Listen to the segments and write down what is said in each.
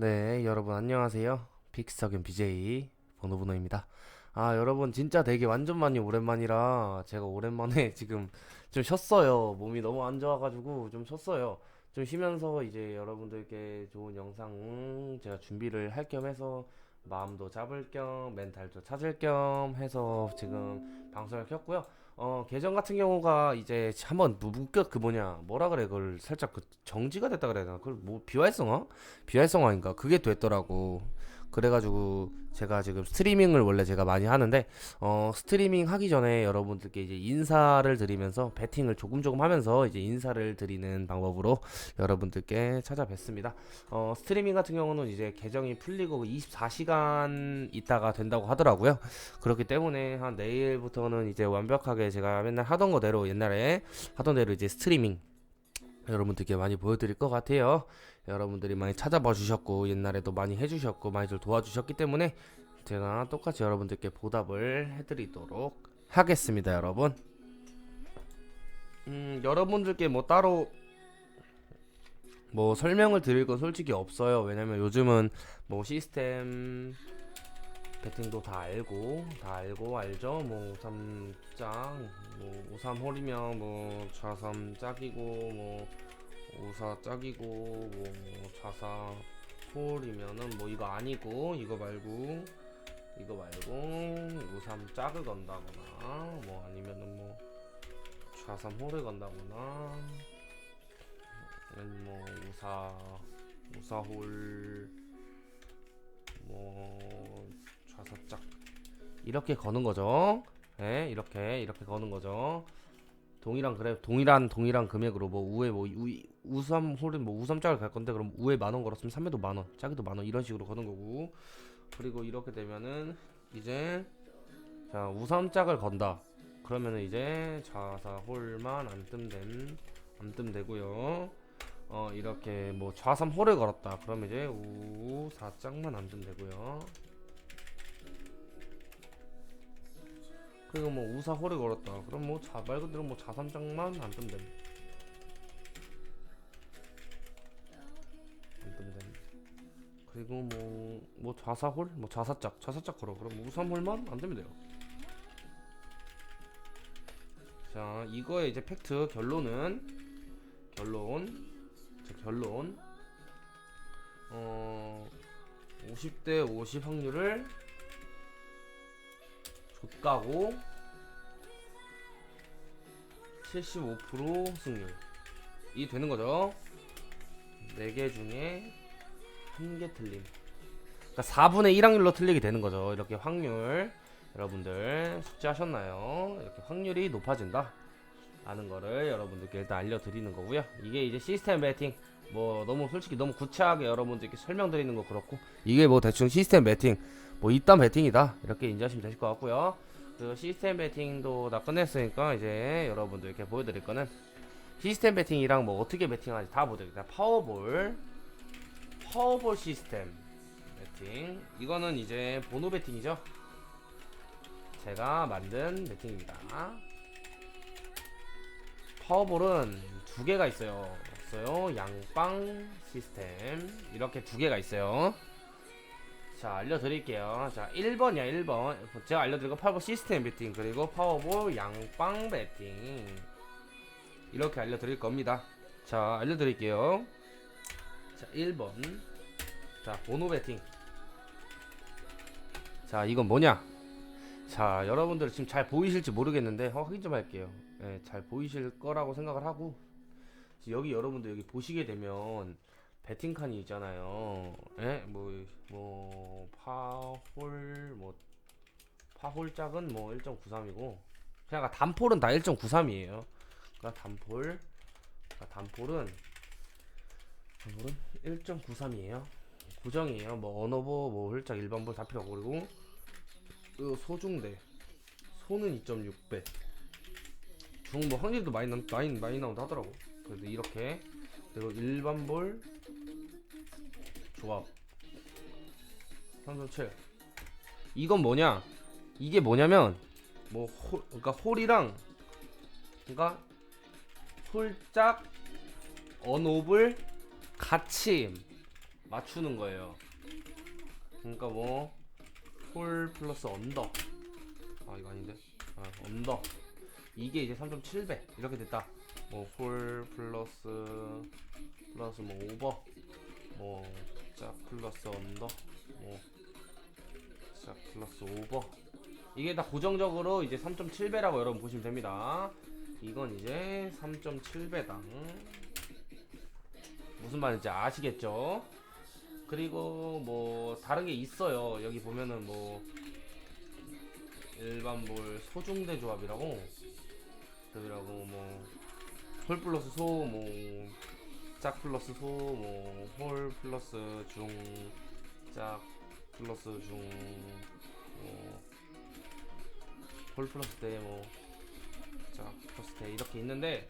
네, 여러분 안녕하세요. 빅스터겐 BJ 번호번호입니다. 아, 여러분 진짜 되게 완전 많이 오랜만이라 제가 오랜만에 지금 좀 쉬었어요. 몸이 너무 안 좋아가지고 좀 쉬었어요. 좀 쉬면서 이제 여러분들께 좋은 영상 제가 준비를 할 겸 해서 마음도 잡을 겸 멘탈도 찾을 겸 해서 지금 방송을 켰고요. 어, 계정 같은 경우가 이제 한번 무급격 그 뭐냐 뭐라 그래 그걸 살짝 그 정지가 됐다 그래야 되나 그걸 뭐 비활성화? 비활성화인가 그게 됐더라고 그래가지고 제가 지금 스트리밍을 원래 제가 많이 하는데 어 스트리밍 하기 전에 여러분들께 이제 인사를 드리면서 배팅을 조금 조금 하면서 이제 인사를 드리는 방법으로 여러분들께 찾아뵙습니다 어 스트리밍 같은 경우는 이제 계정이 풀리고 24시간 있다가 된다고 하더라고요 그렇기 때문에 한 내일부터는 이제 완벽하게 제가 맨날 하던 거대로 옛날에 하던 대로 이제 스트리밍 여러분들께 많이 보여드릴 것 같아요. 여러분들이 많이 찾아봐 주셨고 옛날에도 많이 해주셨고 많이들 도와주셨기 때문에 제가 똑같이 여러분들께 보답을 해드리도록 하겠습니다, 여러분. 음, 여러분들께 뭐 따로 뭐 설명을 드릴 건 솔직히 없어요. 왜냐면 요즘은 뭐 시스템 배팅도 다 알고 다 알고 알죠. 뭐 53짝 뭐 53홀이면 뭐 좌삼 짝이고 뭐 우사 짝이고 뭐 좌사 홀이면은 뭐 이거 아니고 이거 말고 이거 말고 우삼 짝을 건다거나 뭐 아니면은 뭐 좌삼 홀을 건다거나 뭐 우사 우사 홀 뭐 좌사 짝 이렇게 거는 거죠. 예, 이렇게 이렇게 거는 거죠. 동일한 그래 동일한 동일한 금액으로 뭐 우에 뭐 우, 우삼 홀은 뭐 우삼 짝을 갈 건데 그럼 우에 만 원 걸었으면 3에도 만 원, 짝에도 만원 이런 식으로 거는 거고. 그리고 이렇게 되면은 이제 자 우삼 짝을 건다. 그러면은 이제 좌사 홀만 안 뜸된 안 뜸되고요. 어 이렇게 뭐 좌삼 홀을 걸었다. 그러면 이제 우사 짝만 안 뜸되고요. 그리고 뭐 우사 홀을 걸었다. 그럼 뭐 자 말 그대로 뭐 자삼장만 안 뜬댐. 그리고 뭐뭐 좌사홀, 뭐 좌사짝, 좌사짝 걸어. 그럼 뭐 우삼홀만 안 되면 돼요. 자 이거의 이제 팩트 결론은 결론 자 결론 어 50대 50 확률을 족가고 75% 승률 이 되는 거죠 4개 중에 한 개 틀림. 그러니까 4분의 1 확률로 틀리게 되는 거죠. 이렇게 확률. 여러분들 숙지하셨나요? 이렇게 확률이 높아진다. 라는 거를 여러분들께 일단 알려드리는 거고요. 이게 이제 시스템 배팅. 뭐 너무 솔직히 너무 구체하게 여러분들께 설명드리는 거 그렇고 이게 뭐 대충 시스템 배팅. 뭐 이딴 배팅이다. 이렇게 인지하시면 되실 것 같고요. 그 시스템 배팅도 다 끝냈으니까 이제 여러분들께 보여드릴 거는 시스템 배팅이랑 뭐 어떻게 배팅하는지 다 보여드릴게요. 파워볼 파워볼 시스템. 배팅. 이거는 이제 번호 배팅이죠? 제가 만든 배팅입니다. 파워볼은 두 개가 있어요. 없어요. 양빵 시스템. 이렇게 두 개가 있어요. 자 알려드릴게요. 자 1번이야 1번. 제가 알려드린 건 파워볼 시스템 배팅 그리고 파워볼 양빵 배팅. 이렇게 알려드릴 겁니다. 자 알려드릴게요 자 1번 자 번호 배팅 자 이건 뭐냐 자 여러분들 지금 잘 보이실지 모르겠는데 어, 확인 좀 할게요 예, 잘 보이실 거라고 생각을 하고 여기 여러분들 여기 보시게 되면 배팅 칸이 있잖아요. 예? 뭐, 뭐, 파홀, 뭐, 파홀짝은 뭐 1.93이고, 그냥 단폴은 다 1.93이에요. 그러니까 단폴, 그러니까 단폴은, 단폴은 1.93이에요. 고정이에요. 뭐, 언어보, 뭐, 홀짝, 일반볼 다 필요 없고, 그리고, 요 소중대. 소는 2.6배. 중, 뭐, 확률도 많이, 나, 많이, 많이 나온다 하더라고. 그래도 이렇게. 그리고 일반 볼 조합 3.7 이건 뭐냐 이게 뭐냐면 뭐 홀, 그러니까 홀이랑 그러니까 홀짝 언옵을 같이 맞추는 거예요. 그러니까 뭐 홀 플러스 언더. 아 이거 아닌데. 아 언더. 이게 이제 3.7배 이렇게 됐다. 뭐홀 플러스 플러스 뭐 오버 뭐짝 플러스 언더 뭐짝 플러스 오버 이게 다 고정적으로 이제 3.7배라고 여러분 보시면 됩니다. 이건 이제 3.7배당 무슨 말인지 아시겠죠? 그리고 뭐 다른 게 있어요. 여기 보면은 뭐 일반 볼 소중대 조합이라고 조합이라고 뭐 홀 플러스 소 뭐 짝 플러스 소 뭐 홀 플러스 중 짝 플러스 중뭐 홀 플러스 대뭐 자, 플러스 대 이렇게 있는데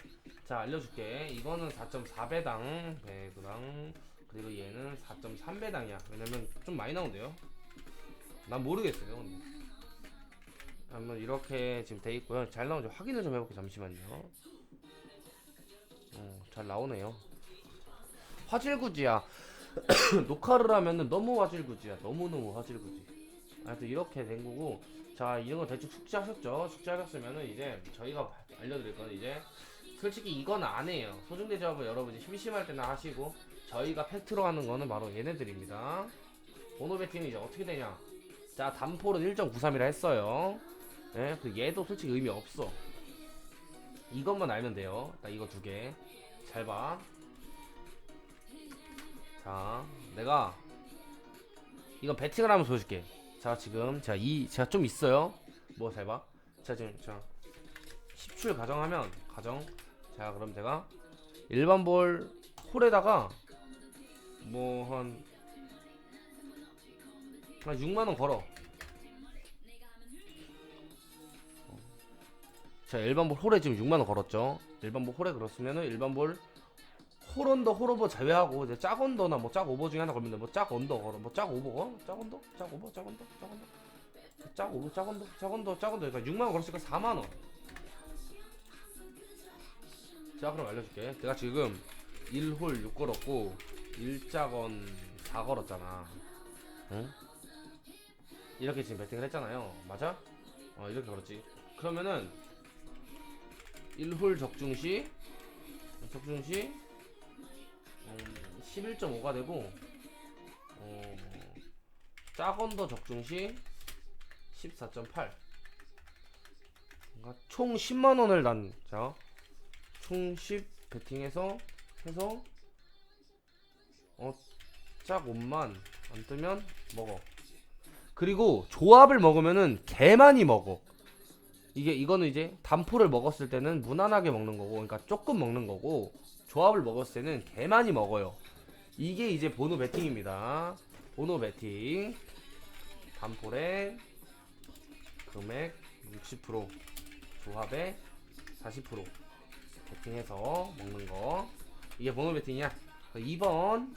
자 알려줄게. 이거는 4.4배당 배당 그리고 얘는 4.3배당이야. 왜냐면 좀 많이 나온대요. 난 모르겠어요 근데. 한번 이렇게 지금 돼 있고요. 잘 나오는지 확인을 좀 해볼게요 잠시만요. 어, 잘 나오네요. 화질구지야. 녹화를 하면은 너무 화질구지야. 너무너무 화질구지. 하여튼 이렇게 된 거고. 자 이런 거 대충 숙지하셨죠? 숙지하셨으면은 이제 저희가 알려드릴 건 이제 솔직히 이건 안 해요. 소중대 조합은 여러분이 심심할 때나 하시고 저희가 팩트로 하는 거는 바로 얘네들입니다. 배팅은 이제 어떻게 되냐? 자 단폴은 1.93이라 했어요. 예, 그 얘도 솔직히 의미 없어. 이것만 알면 돼요. 나 이거 두 개. 잘 봐. 자, 내가 이건 배팅을 하면 보여줄게. 자 지금 자이 제가 좀 있어요 뭐 잘 봐. 자 지금 자 10출 가정하면 가정 자 그럼 제가 일반 볼 홀에다가 뭐한 한 6만 원 걸어. 자 일반 볼 홀에 지금 6만 원 걸었죠. 일반 볼 홀에 그렇으면은 일반 볼 홀언더 홀오버 제외하고 이제 짝 언더나 뭐 짝 오버 중에 하나 걸면 돼. 뭐 짝 언더 걸어. 뭐 짝 오버 걸어? 짝 언더? 짝 오버? 짝 언더? 짝 언더? 짝 오버? 짝 언더? 짝 언더? 짝 언더? 그러니까 6만 원 걸었으니까 4만 원. 자 그럼 알려줄게. 내가 지금 1홀 6 걸었고 1짝원 4 걸었잖아. 응? 이렇게 지금 배팅을 했잖아요. 맞아? 어 이렇게 걸었지. 그러면은 1홀 적중시 적중시 음, 11.5가 되고 어, 짝언더 적중시 14.8 그러니까 총 10만원을 난, 자, 총10 배팅해서 해서 어, 짝 5만 안 뜨면 먹어 그리고 조합을 먹으면은 개 많이 먹어 이게 이거는 이제 단포를 먹었을 때는 무난하게 먹는 거고 그러니까 조금 먹는 거고 조합을 먹었을 때는 개 많이 먹어요. 이게 이제 보노 배팅입니다. 보노 배팅. 단폴에 금액 60% 조합에 40% 배팅해서 먹는 거. 이게 보노 배팅이야. 2번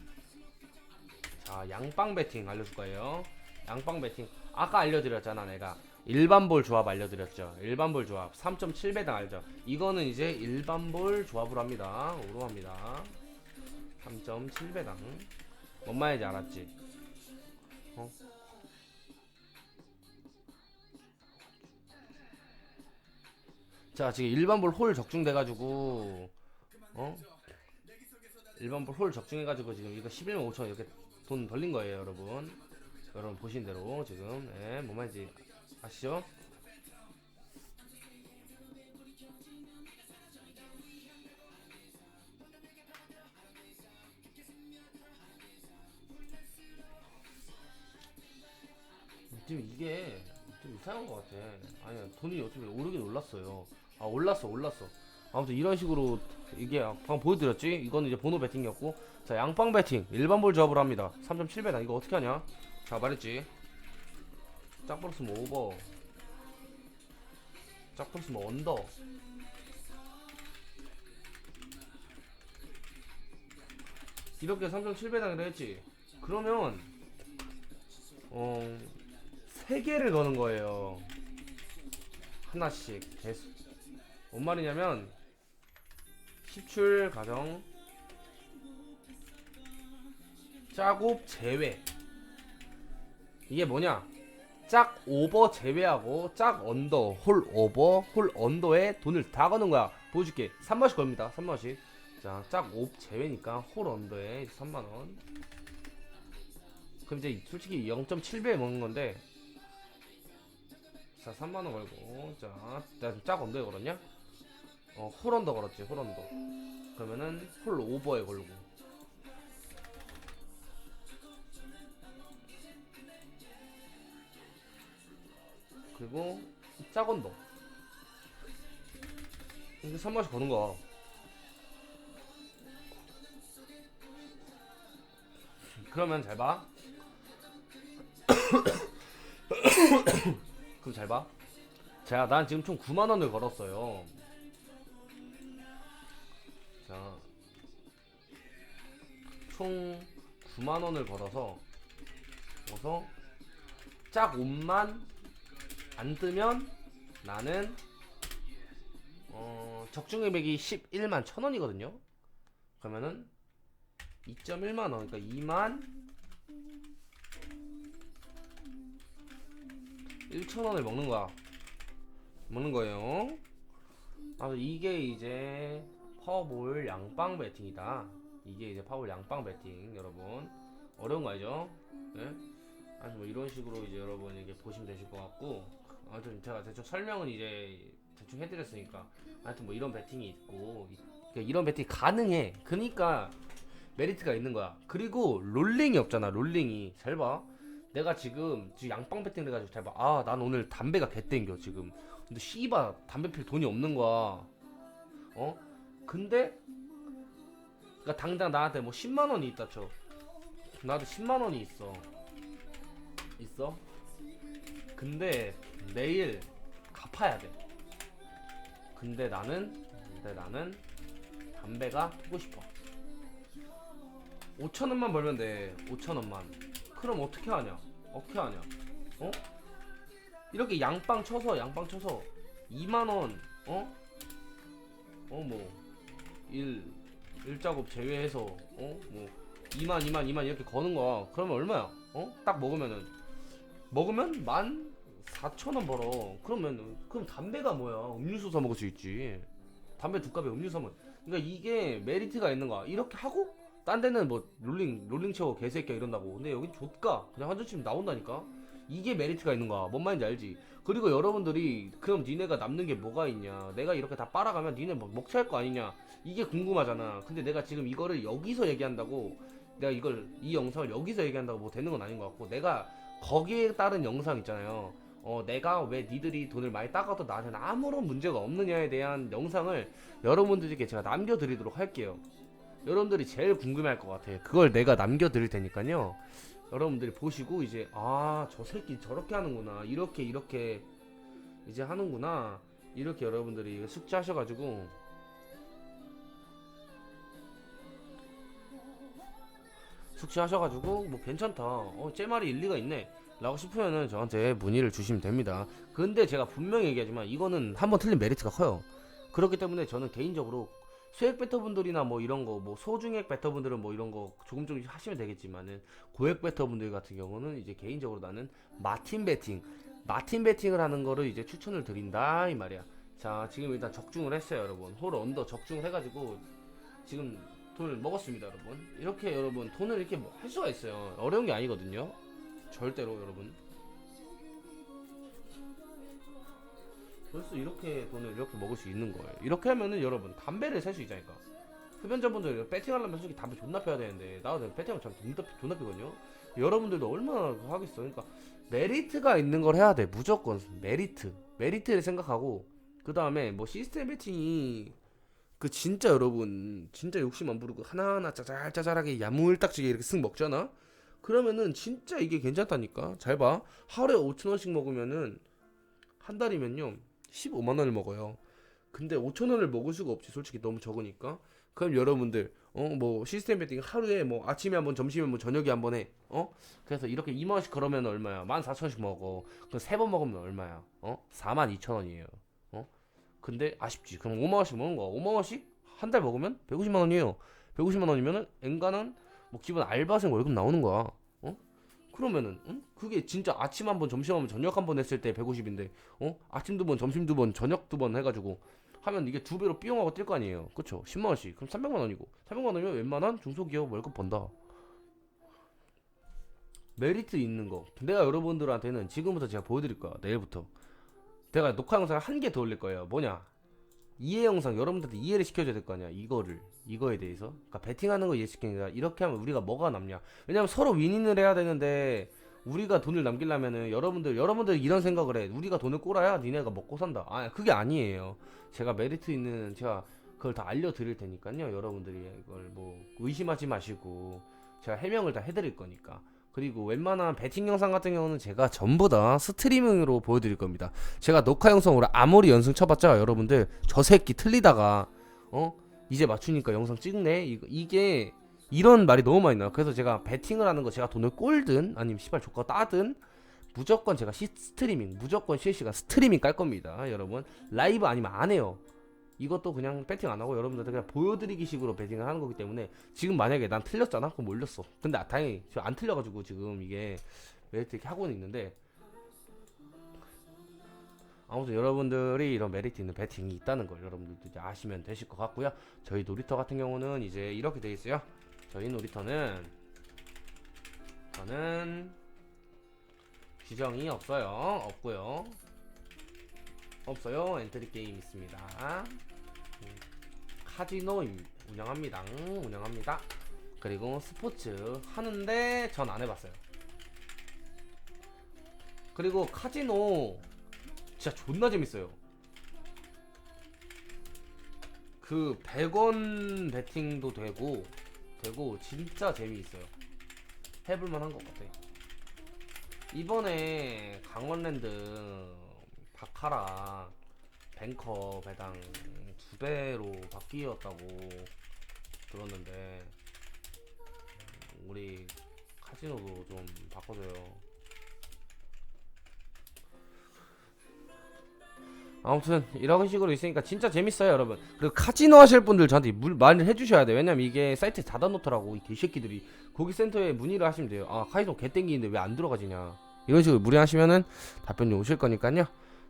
자 양빵 배팅 알려줄 거예요. 양빵 배팅 아까 알려드렸잖아 내가 일반 볼 조합 알려드렸죠. 일반 볼 조합 3.7배당 알죠? 이거는 이제 일반 볼 조합으로 합니다. 오로 합니다. 3.7배당. 뭔 말인지 알았지? 어? 자 지금 일반 볼 홀 적중돼가지고 어? 일반 볼 홀 적중해가지고 지금 이거 11만 5천 이렇게 돈 벌린 거예요 여러분 여러분 보신 대로 지금 예, 뭔 말인지 아시죠? 지금 이게 좀 이상한 것 같아. 아니야 돈이 어차피 오르긴 올랐어요. 아 올랐어 올랐어. 아무튼 이런 식으로 이게 방금 보여드렸지? 이거는 이제 번호 배팅이었고 자 양빵 배팅 일반 볼 조합으로 합니다. 3.7배당 이거 어떻게 하냐? 자 말했지. 짝버스 뭐 오버 짝버스 뭐 언더 이렇게 3.7배당이라 했지 그러면 어 3개를 거는 거예요 하나씩 개수 뭔 말이냐면 10출 가정 짝옵 제외. 이게 뭐냐? 짝 오버 제외하고 짝 언더 홀 오버 홀 언더에 돈을 다 거는 거야. 보여줄게. 3만원씩 겁니다. 3만원씩. 자짝옵 제외니까 홀 언더에 3만원. 그럼 이제 솔직히 0.7배에 먹는 건데 자 3만원 걸고 자짝 언더에 걸었냐 어 홀 언더 걸었지 홀 언더 그러면은 홀 오버에 걸고 그리고 짝언더 이게 3만원씩 거는 거야 그러면 잘 봐. 그럼 잘 봐. 자, 난 지금 총 9만 원을 걸었어요. 자, 총 9만 원을 걸어서 그래서 짝 옷만 안 뜨면 나는 어, 적중 금액이 11만 천 원이거든요. 그러면은 2.1만 원, 그러니까 2만 1천 원을 먹는 거야. 먹는 거예요. 아, 이게 이제 파워볼 양빵 배팅이다. 이게 이제 파워볼 양빵 배팅, 여러분. 어려운 거 알죠? 예? 아니 뭐 이런 식으로 이제 여러분 이게 보시면 되실 것 같고, 아무튼 제가 대충 설명은 이제 대충 해드렸으니까, 하여튼 뭐 이런 배팅이 있고, 이- 그러니까 이런 배팅이 가능해. 그러니까 메리트가 있는 거야. 그리고 롤링이 없잖아. 롤링이 잘 봐. 내가 지금 지금 양빵 배팅 해가지고 잘 봐. 아, 난 오늘 담배가 개 땡겨 지금. 근데 씨바 담배 필 돈이 없는 거야. 어? 근데 그러니까 당장 나한테 뭐 10만 원이 있다 쳐. 나한테 10만 원이 있어. 있어? 근데 내일 갚아야 돼. 근데 나는 근데 나는 담배가 피고 싶어. 5천 원만 벌면 돼. 5천 원만. 그럼 어떻게 하냐? 어떻게 하냐? 어? 이렇게 양빵 쳐서 양빵 쳐서 2만 원, 어? 어 뭐. 1 1작업 제외해서 어? 뭐 2만 2만 2만 이렇게 거는 거야. 그러면 얼마야? 어? 딱 먹으면은 먹으면 만 4천 원 벌어. 그러면 그럼 담배가 뭐야? 음료수 사 먹을 수 있지. 담배 두 값에 음료수 사 먹. 그러니까 이게 메리트가 있는 거야. 이렇게 하고 딴 데는 뭐 롤링 롤링 채워 개새끼야 이런다고 근데 여긴 좆가 그냥 한 잔씩 나온다니까 이게 메리트가 있는 거야. 뭔 말인지 알지? 그리고 여러분들이 그럼 니네가 남는 게 뭐가 있냐? 내가 이렇게 다 빨아가면 니네 뭐 먹튀할 거 아니냐? 이게 궁금하잖아. 근데 내가 지금 이거를 여기서 얘기한다고 내가 이걸 이 영상을 여기서 얘기한다고 뭐 되는 건 아닌 것 같고 내가 거기에 따른 영상 있잖아요. 어 내가 왜 니들이 돈을 많이 따가도 나한테는 아무런 문제가 없느냐에 대한 영상을 여러분들께 제가 남겨드리도록 할게요. 여러분들이 제일 궁금해할 것 같아. 그걸 내가 남겨드릴 테니까요. 여러분들이 보시고 이제 아 저 새끼 저렇게 하는구나. 이렇게 이렇게 이제 하는구나. 이렇게 여러분들이 숙지하셔가지고 숙지하셔가지고 뭐 괜찮다. 어제 말이 일리가 있네. 라고 싶으면은 저한테 문의를 주시면 됩니다. 근데 제가 분명히 얘기하지만 이거는 한번 틀린 메리트가 커요. 그렇기 때문에 저는 개인적으로 수액 베터분들이나 뭐 이런 거 뭐 소중액 베터분들은 뭐 이런 거 조금 조금 하시면 되겠지만은 고액 베터분들 같은 경우는 이제 개인적으로 나는 마틴 베팅 마틴 베팅을 하는 거를 이제 추천을 드린다 이 말이야. 자 지금 일단 적중을 했어요 여러분. 홀 언더 적중을 해가지고 지금 돈을 먹었습니다 여러분. 이렇게 여러분 돈을 이렇게 뭐할 수가 있어요. 어려운 게 아니거든요. 절대로 여러분 벌써 이렇게 돈을 이렇게 먹을 수 있는 거예요. 이렇게 하면은 여러분 담배를 살 수 있자니까. 흡연자분들 배팅하려면 솔직히 담배 존나 펴야 되는데 나도 배팅하면 참 존나, 존나 피거든요. 여러분들도 얼마나 하겠어. 그러니까 메리트가 있는 걸 해야 돼. 무조건 메리트. 메리트를 생각하고 그 다음에 뭐 시스템 배팅이 그 진짜 여러분 진짜 욕심 안 부르고 하나하나 짜잘짜잘하게 야물딱지게 이렇게 쓱 먹잖아. 그러면은 진짜 이게 괜찮다니까. 잘 봐. 하루에 5천 원씩 먹으면은 한 달이면요 15만 원을 먹어요. 근데 5천 원을 먹을 수가 없지 솔직히 너무 적으니까. 그럼 여러분들 어 뭐 시스템 배팅 하루에 뭐 아침에 한번 점심에 뭐 저녁에 한번 해. 어? 그래서 이렇게 2만 원씩 걸으면 얼마야? 14,000원씩 먹어. 그럼 세 번 먹으면 얼마야? 어? 4만 2천 원이에요. 어? 근데 아쉽지. 그럼 5만 원씩 먹는 거야. 5만 원씩 한 달 먹으면 150만 원이에요. 150만 원이면은 엔간한 뭐 기본 알바생 월급 나오는 거야. 어? 그러면은 응? 그게 진짜 아침 한 번, 점심 한 번, 저녁 한 번 했을 때 150인데 어? 아침 두 번, 점심 두 번, 저녁 두 번 해가지고 하면 이게 두 배로 삐용하고 뛸 거 아니에요. 그쵸? 10만 원씩. 그럼 300만 원이고 300만 원이면 웬만한 중소기업 월급 번다. 메리트 있는 거. 내가 여러분들한테는 지금부터 제가 보여드릴 거야. 내일부터. 내가 녹화 영상 한 개 더 올릴 거예요. 뭐냐? 이해 영상 여러분들한테 이해를 시켜줘야 될 거 아니야. 이거를 이거에 대해서. 그러니까 베팅하는 거 이해시키는 게 이렇게 하면 우리가 뭐가 남냐? 왜냐면 서로 윈윈을 해야 되는데 우리가 돈을 남기려면은 여러분들 여러분들 이런 생각을 해. 우리가 돈을 꼬라야 니네가 먹고 산다. 아 그게 아니에요. 제가 메리트 있는 제가 그걸 다 알려드릴 테니까요. 여러분들이 이걸 뭐 의심하지 마시고 제가 해명을 다 해드릴 거니까. 그리고 웬만한 배팅 영상 같은 경우는 제가 전부 다 스트리밍으로 보여드릴 겁니다. 제가 녹화 영상으로 아무리 연승 쳐봤자 여러분들 저 새끼 틀리다가 어 이제 맞추니까 영상 찍네 이거 이게 이런 말이 너무 많이 나요. 그래서 제가 배팅을 하는 거 제가 돈을 꼴든 아니면 시발 조카 따든 무조건 제가 시 스트리밍 무조건 실시간 스트리밍 깔 겁니다. 여러분 라이브 아니면 안 해요. 이것도 그냥 배팅 안 하고 여러분들한테 그냥 보여드리기 식으로 배팅을 하는 거기 때문에 지금 만약에 난 틀렸잖아? 그럼 올렸어. 근데 아, 다행히 지금 안 틀려가지고 지금 이게 메리트 이렇게 하고는 있는데 아무튼 여러분들이 이런 메리트 있는 배팅이 있다는 걸 여러분들도 이제 아시면 되실 것 같고요. 저희 놀이터 같은 경우는 이제 이렇게 돼 있어요. 저희 놀이터는 저는 규정이 없어요. 없고요 없어요. 엔트리 게임 있습니다. 음, 카지노 임- 운영합니다. 음, 운영합니다. 그리고 스포츠 하는데 전 안 해봤어요. 그리고 카지노 진짜 존나 재밌어요. 그 100원 베팅도 되고 되고 진짜 재미있어요. 해볼만한 것 같아. 이번에 강원랜드 바카라 뱅커 배당 두 배로 바뀌었다고 들었는데 음, 우리 카지노도 좀 바꿔줘요. 아무튼 이런 식으로 있으니까 진짜 재밌어요 여러분. 그리고 카지노 하실 분들 저한테 물 말을 해주셔야 돼요. 왜냐면 이게 사이트 닫아놓더라고 이 개새끼들이. 거기 센터에 문의를 하시면 돼요. 아 카지노 개 땡기는데 왜 안 들어가지냐. 이런 식으로 무리하시면은 답변이 오실 거니까요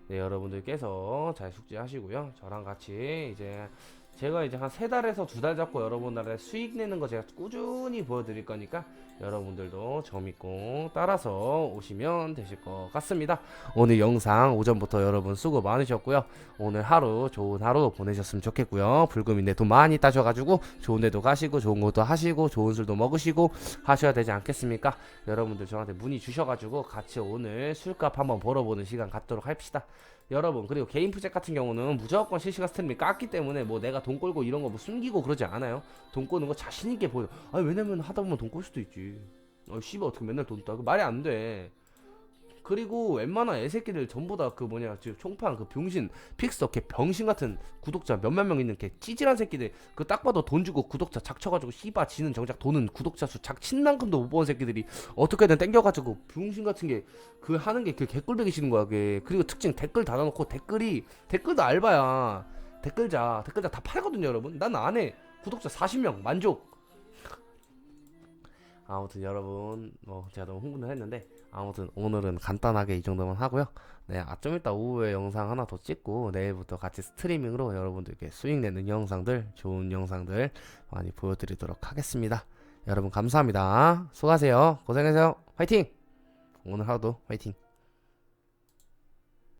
네, 여러분들께서 잘 숙지하시고요. 저랑 같이 이제 제가 이제 한 세 달에서 두 달 잡고 여러분들한테 수익 내는 거 제가 꾸준히 보여드릴 거니까 여러분들도 재밌고 따라서 오시면 되실 것 같습니다. 오늘 영상 오전부터 여러분 수고 많으셨고요. 오늘 하루 좋은 하루 보내셨으면 좋겠고요. 불금인데 돈 많이 따셔가지고 좋은 데도 가시고 좋은 것도 하시고 좋은 술도 먹으시고 하셔야 되지 않겠습니까? 여러분들 저한테 문의 주셔가지고 같이 오늘 술값 한번 벌어보는 시간 갖도록 합시다. 여러분 그리고 개인 프로젝트 같은 경우는 무조건 실시간 스트리밍 깠기 때문에 뭐 내가 돈 꼴고 이런 거 뭐 숨기고 그러지 않아요. 돈 꼬는 거 자신 있게 보여. 아 왜냐면 하다 보면 돈 꼴 수도 있지. 어 씨발 어떻게 맨날 돈 따? 그 말이 안 돼. 그리고 웬만한 애새끼들 전부 다 그 뭐냐 지금 총판 그 병신 픽서 걔 병신 같은 구독자 몇만 명 있는 걔 찌질한 새끼들 그 딱 봐도 돈 주고 구독자 작쳐가지고 씨바 지는 정작 돈은 구독자 수 작친만큼도 못본 새끼들이 어떻게든 땡겨가지고 병신 같은 게 그 하는 게 그 개꿀배기 싫은 거야 그게. 그리고 특징 댓글 달아놓고 댓글이 댓글도 알바야. 댓글자 댓글자 다 팔거든요 여러분. 난 안 해. 구독자 40명 만족 아무튼 여러분 뭐 제가 너무 흥분을 했는데 아무튼 오늘은 간단하게 이 정도만 하고요. 네, 아, 좀 이따 오후에 영상 하나 더 찍고 내일부터 같이 스트리밍으로 여러분들께 수익 내는 영상들, 좋은 영상들 많이 보여드리도록 하겠습니다. 여러분 감사합니다. 수고하세요. 고생하세요. 화이팅! 오늘 하루도 화이팅!